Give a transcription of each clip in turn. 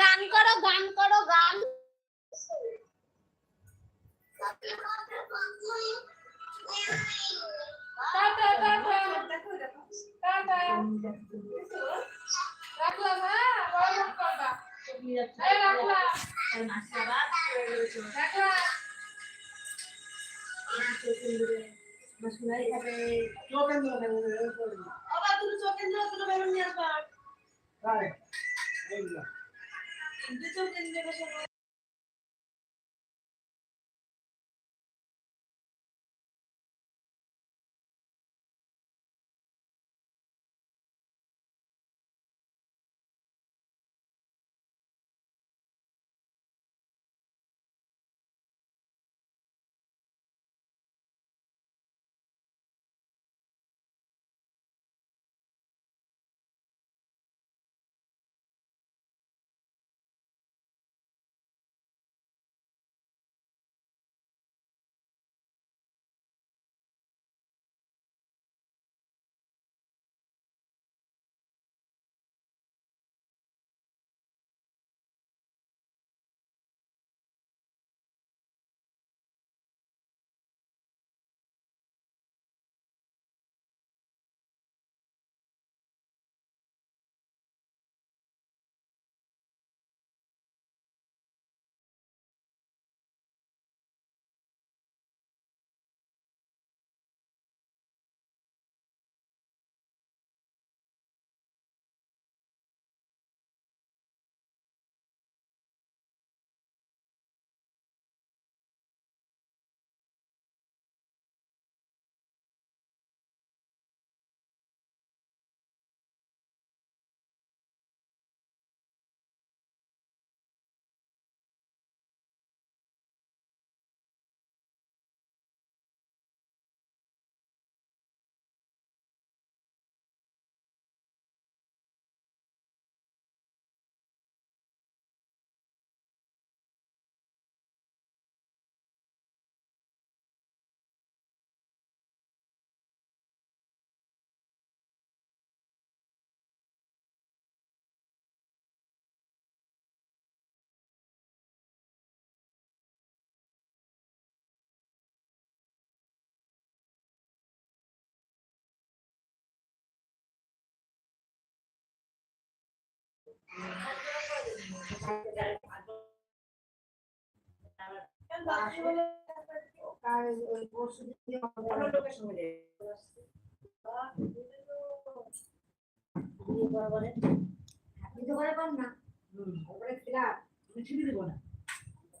গান করো গান করো গান। রাখলাম চোখেন্দ্র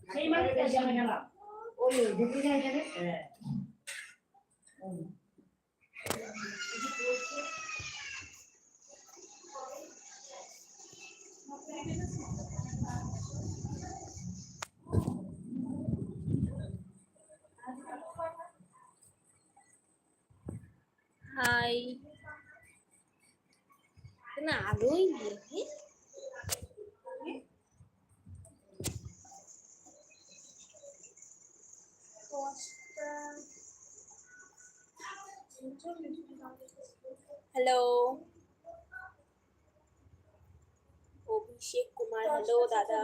সেই মানে গেলাম ওই ঢুকে যায় এখানে হাই না আলোই দেখি হ্যালো অভিষেক কুমার হ্যালো দাদা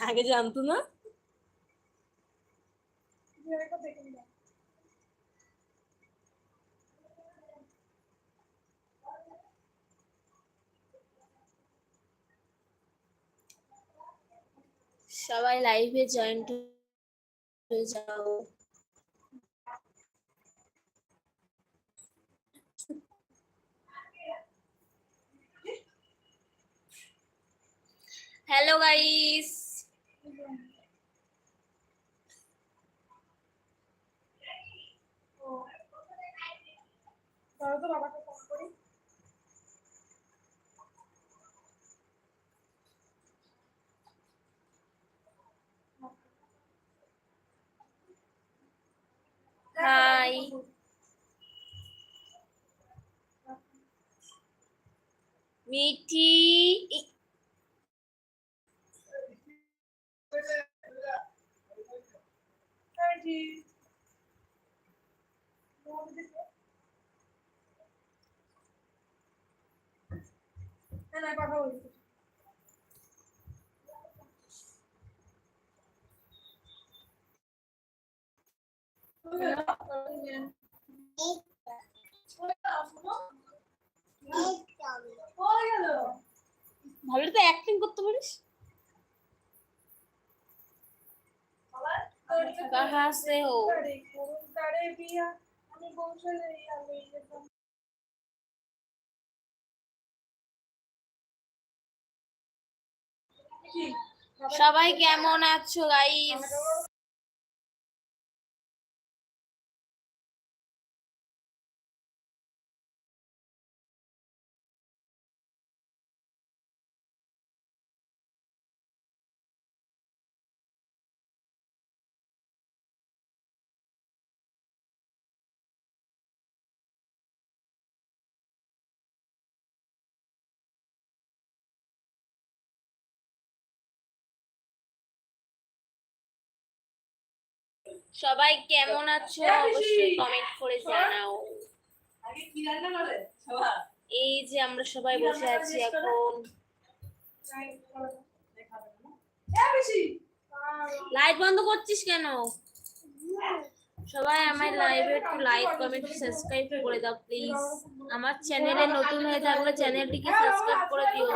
আগে জানতো না? সবাই লাইভে জয়েন্ট হয়ে যাও। হ্যালো গাইস সবাই মিঠি এই না না কথা বলি ভালো তো অ্যাক্টিং করতে পারিস कहाँ से हो करे बिया আমি বংশলে আমি সবাই কেমন আছো গাইস সবাই কেমন আছো? অবশ্যই কমেন্ট করে জানাও। এই যে আমরা সবাই বসে আছি এখন। লাইট বন্ধ করছিস কেন? সবাই আমার লাইভে একটু লাইক কমেন্ট সাবস্ক্রাইব করে দাও প্লিজ আমার চ্যানেলে নতুন হয়ে থাকলে চ্যানেলটিকে সাবস্ক্রাইব করে দিও।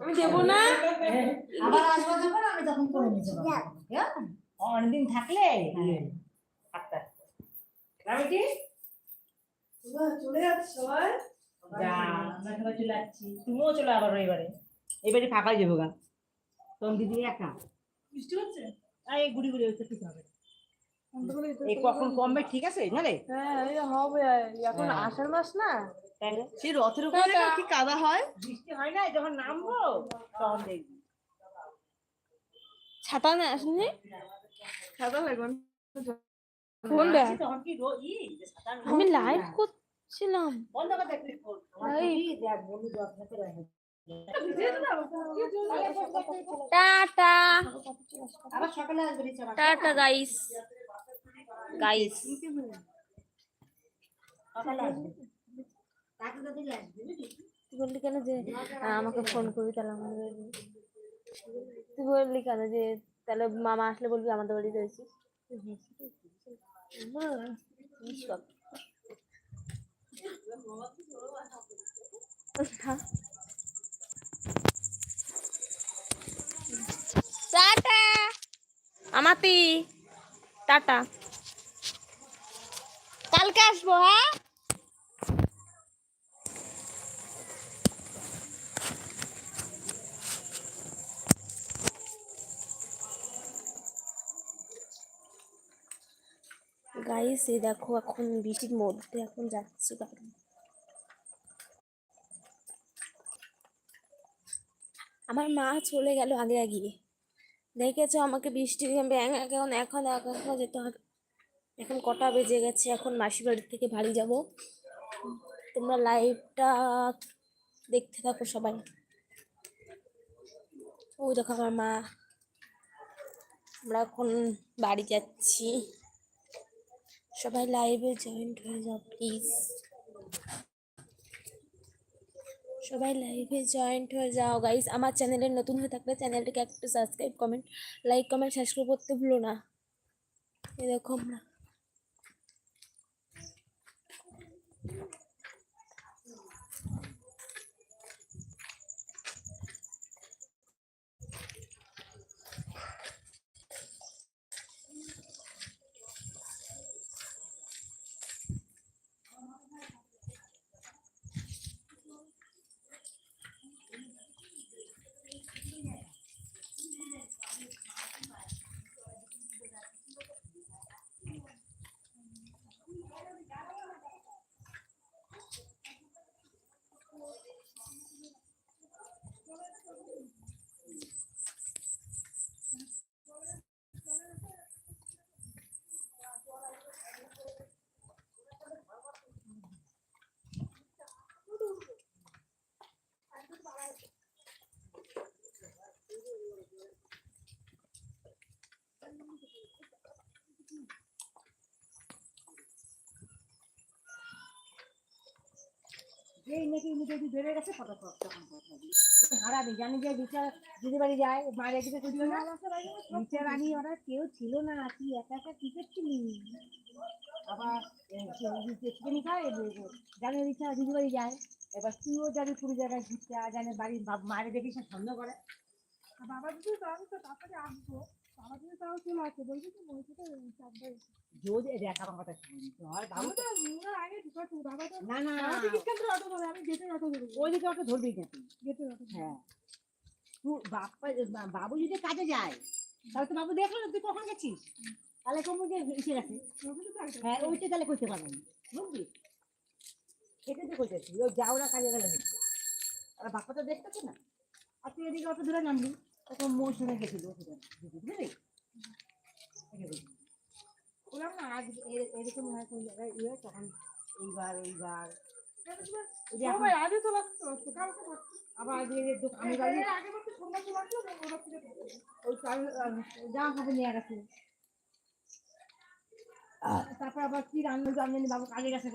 আমি দেবো না। আবার আসব যখন আমি তখন করে নিতে পারব। অনেকদিন থাকলে? আচ্ছা। আমি কি চলে যাচ্ছে যাচ্ছি তুমিও চলে আবার এবারে। এবারে ফাঁকাই যাব গা। তোর দিদি একা। বৃষ্টি হচ্ছে? আর এই গুড়ি গুড়ি হচ্ছে ঠিক হবে। এই কখন কমবে ঠিক আছে? হ্যাঁ হবে এখন হ্যাঁ। আষাঢ় মাস না? সেই রথের উপরে কি কাদা হয়? বৃষ্টি হয় না যখন নামবো তখন দেখবি। ছাতা না আসেনি? ছাতা সাঁতার আমি লাইভ করছিলাম। টাটা। Tata guys guys? তুই বললি কেন যে আমাকে ফোন করবি তাহলে আমাদের তুই বললি কেন যে তাহলে মামা আসলে বলবি আমাদের বাড়ি রয়েছিস? টাটা। আমাতি টাটা। কালকে আসব হ্যাঁ? গাইস এই দেখো এখন বৃষ্টির মধ্যে এখন যাচ্ছে গাড়ি আমার মা চলে গেল আগে আগে দেখেছ আমাকে বৃষ্টি ব্যাং এখন এখন এখন যেতে হবে এখন কটা বেজে গেছে, এখন মাসির বাড়ির থেকে বাড়ি যাব। তোমরা লাইভটা দেখতে থাকো সবাই। ওই দেখো আমার মা। আমরা এখন বাড়ি যাচ্ছি। সবাই লাইভে জয়েন্ট হয়ে যাও প্লিজ সবাই লাইভে জয়েন্ট হয়ে যাও। গাইস আমার চ্যানেলে নতুন হয়ে থাকলে চ্যানেলটিকে একটু subscribe comment like comment subscribe করতে ভুলো না। এরকম দেখো যেই নাকি ইমিডিয়েটলি বেড়ে গেছে ফটো ফটো তখন হারাবি, জানি যে রিচা দিদি বাড়ি যায় মায়ের দিকে ছিল না। রিচা রানী ওরা কেউ ছিল না, তুই একা একা কি করছিলি? আবার চিকেন খায় জানি রিচা দিদি বাড়ি যায়। এবার তুইও যাবি পুরো জায়গায় ঘুরতে জানে বাড়ির মায়ের দেখি সে সন্দেহ করে। বাবা যদি তাহলে তো তাড়াতাড়ি আসব। বাবা যদি কাজে যায় তাহলে তো বাবু দেখল না তুই কখন গেছিস? তাহলে কমু যে এসে গেছে। হ্যাঁ ওইটা তাহলে করতে পারব বুঝলি? সেটা তো করতেছি। ওই যাওরা কাজে গেলে হচ্ছে। আর বাপ্পা তো দেখতেছে না। আর তুই এদিকে অত দূরে নামবি? তখন মৌসুমে গেছিল বুঝলি? না আজ এরকম হয় কোন জায়গায় ইয়ে তখন এইবার এইবার। আগে আবার আমি ওই জামা কাপড় নিয়ে গেছে। তারপর আবার কি রান্না জানি বাবু কাজে গেছে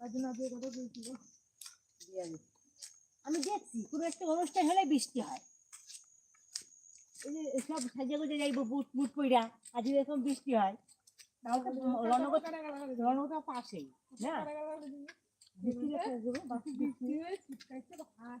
গা ড্রাইভাররা পরশুদিন পরশুদিন দিয়ে আমি- দেখছি কোনো একটা অনুষ্ঠান হলে বৃষ্টি হয়। সব সাজে গুজে যাইবো বুট বুট পইরা আজ এরকম বৃষ্টি হয়। তাহলে রণগত রণগত পাশেই না? বৃষ্টি বাকি বৃষ্টি না।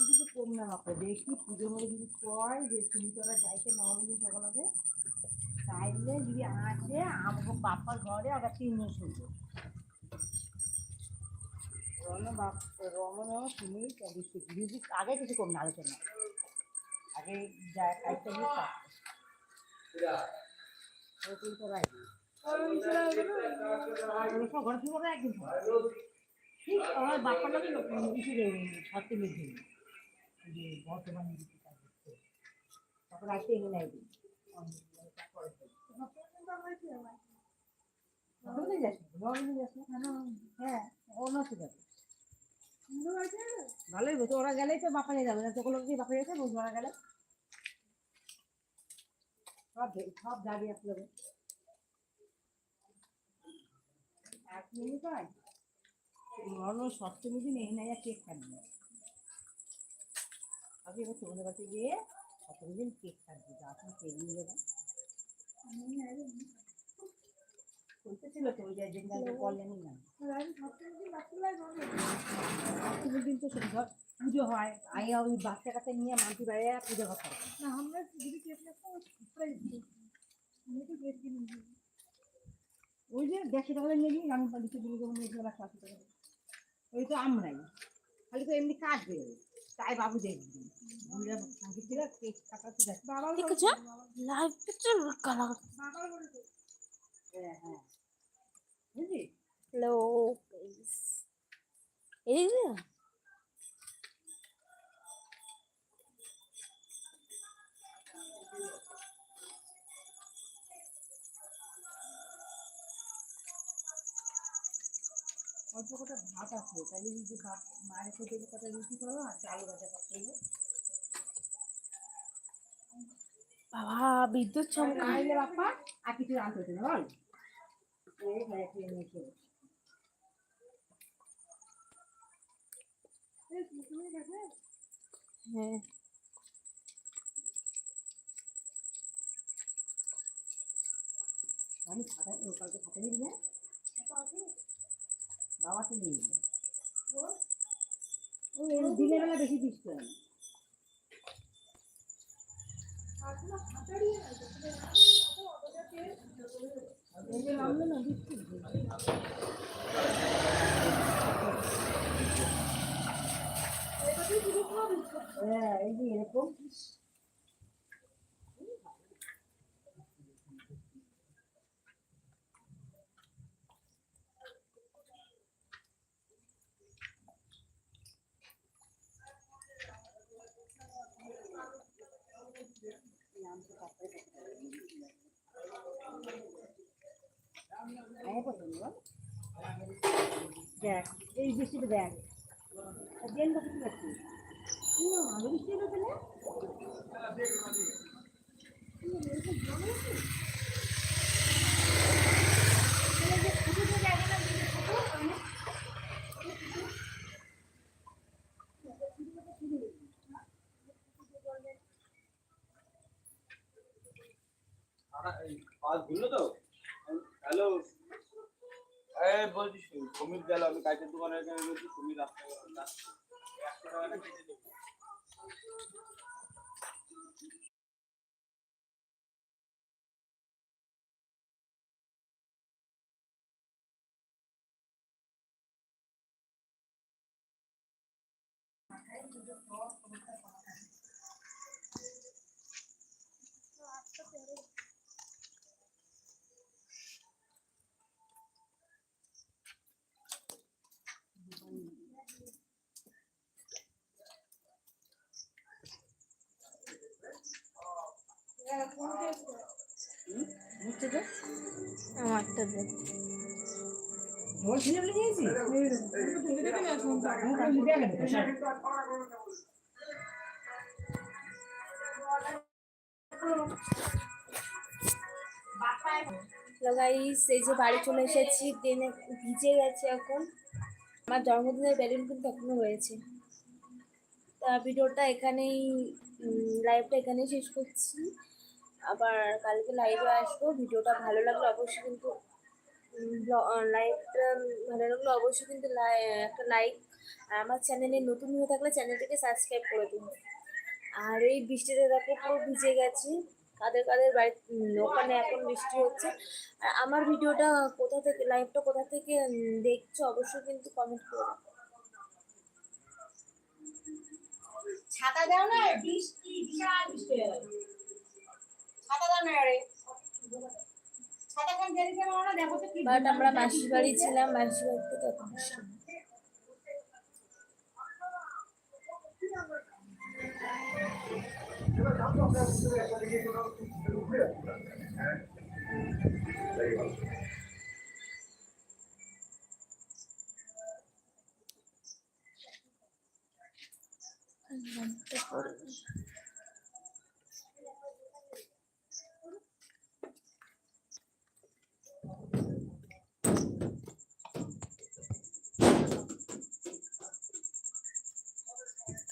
কিছু কম না বাপা দেখি পুজো মরে যদি কয় যে তুমি তোরা যাইতে নবমী সকালে তাইলে যদি আসে আমাকে বাপার ঘরে আবার তিন মাস হইব রণ বাপ তুমি বৃষ্টি যদি আগে কিছু কম না, আলোচনা। আগে যা কাজটা ওই ঘরে শুরু করে একদিন ঠিক আমার বাপার লোক যে বর্তমানে তারপর আসতে এনে হ্যাঁ ভালোই বলতো ওরা গেলেই তো বাপা নিয়ে যাবে না তো কোনো বাপা যেতে বলব ওরা গেলে সব সব যাবি আসলে এক মিনিট হয় মরণ সপ্তমী দিন এই নাই কেক কাটবে। এবার তোমাদের গিয়ে সপ্তমী দিন কেক কাটবে। কেক নিয়ে যাবে। বলতেছিল তো ওই না সপ্তমীর দিন তো ধর পুজো হয়। আইয়া ওই বাচ্চা কাছে নিয়ে মাটি বাইরে পুজো করতে হবে ওই যে দেড়শো টাকা নিয়ে নিই আমি লিখে দিলে যখন নিয়ে গেলে একশো আশি টাকা। ওই তো আমরাই খালি তো এমনি বেরোবে তাই বাবু দেখবি। বুড়িরা সাংকেত দিলে কেক কাটা ঠিক আছে লাইভ পিকচার কালার হ্যাঁ হ্যাঁ। হ্যালো এই অল্প কটা ভাত আছে তাহলে যদি ভাত মায়ের খেতে কটা রুটি আর ভাজা করতে বাবা বিদ্যুৎ চমকা। খাইলে বাপ্পা আর কিছু আনতে হতো বল। নিয়ে হ্যাঁ। আমি খাতা কালকে খাতা নিবি। না বাবা তো নেই ও দিনের বেলা বেশি বৃষ্টি হয় হ্যাঁ এই যে এরকম। দেখ এই বৃষ্টিটা দেখ দেন কত পাচ্ছি আলো বৃষ্টি হলো তাহলে হ্যালো? বলছি সমীর গেল, আমি কাজের দোকানে বলছি সমীর রাস্তা একশো টাকাটা কেটে দেবো। বুঝছে তো আমারটা দেখ ওই ছেলে বলে দিয়েছি এই যে বাড়ি চলে এসেছি। ট্রেনে ভিজে গেছে এখন। আমার জন্মদিনের ব্যালুন কিন্তু এখনও রয়েছে তা ভিডিওটা এখানেই লাইভটা এখানেই শেষ করছি। আবার কালকে লাইভে আসব। ভিডিওটা ভালো লাগলে অবশ্যই কিন্তু লাইভটা ভালো লাগলে অবশ্যই কিন্তু একটা লাইক আর আমার চ্যানেলে নতুন হয়ে থাকলে চ্যানেলটিকে সাবস্ক্রাইব করে দিন। আর এই বৃষ্টিতে দেখো পুরো ভিজে গেছি। কাদের কাদের বাড়ি ওখানে এখন বৃষ্টি হচ্ছে। আর আমার ভিডিওটা কোথা থেকে লাইভটা কোথা থেকে দেখছ অবশ্যই কিন্তু কমেন্ট করে। ছাতা দাও না, বৃষ্টি বৃষ্টি ছাতা দাও না রে বাট আমরা মাসির বাড়ি ছিলাম মাসির বাড়ি থেকে এখন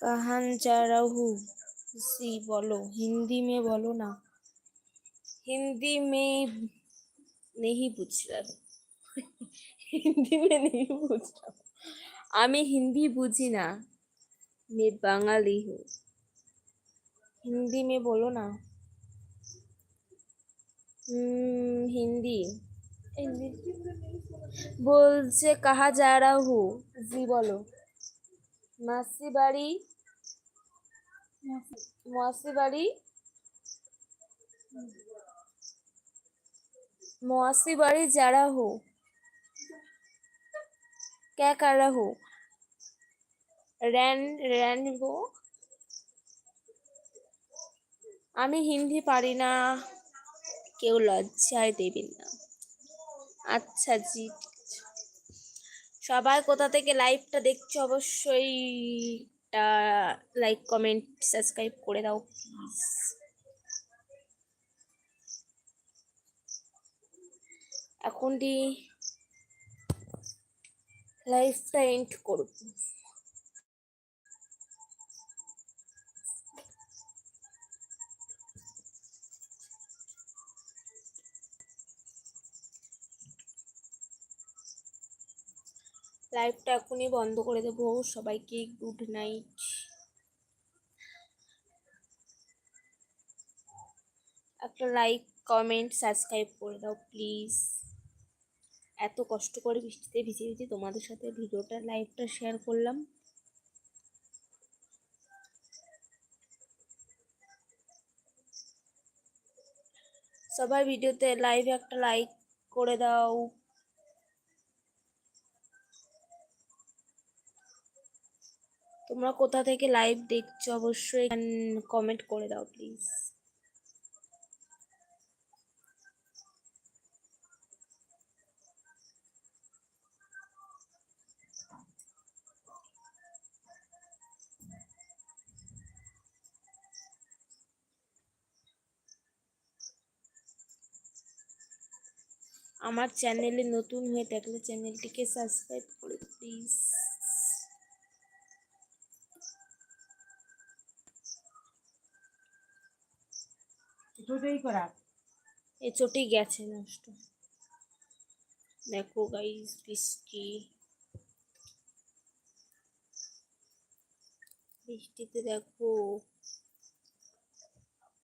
কাহান চারাহু জি বলো। হিন্দি মে বলো না। হিন্দি মে নেহি বুঝলাম হিন্দি মে নেহি বুঝলাম আমি হিন্দি বুঝি না। মে বাঙালি হু হিন্দি মে বলো না। হিন্দি। বলছে কাহা যারা হু জি বলো। মাসি বাড়ি মোয়াসি বাড়ি মোয়াসি বাড়ি যারা হো ক্যা কারা হো র্যান র্যান গো আমি হিন্দি পারি না। কেউ লজ্জায় দেবেন না। আচ্ছা জি। সবাই কোথা থেকে লাইভটা দেখছ অবশ্যই লাইক কমেন্ট সাবস্ক্রাইব করে দাও প্লিজ এখনটি লাইফটা এন্ড করব। লাইভটা এখনই বন্ধ করে দেবো। সবাইকে গুড নাইট একটা লাইক কমেন্ট সাবস্ক্রাইব করে দাও প্লিজ এত কষ্ট করে বৃষ্টিতে ভিজে ভিজে তোমাদের সাথে ভিডিওটা লাইভটা শেয়ার করলাম। সবাই ভিডিওতে লাইভে একটা লাইক করে দাও। তোমরা কোথা থেকে লাইভ দেখছ, অবশ্যই কমেন্ট করে দাও প্লিজ আমার চ্যানেলে নতুন হয়ে থাকলে চ্যানেলটিকে সাবস্ক্রাইব করে প্লিজ দুটোই করা। এ চটি গেছে নষ্ট। দেখো গাইস বৃষ্টি। বৃষ্টিতে দেখো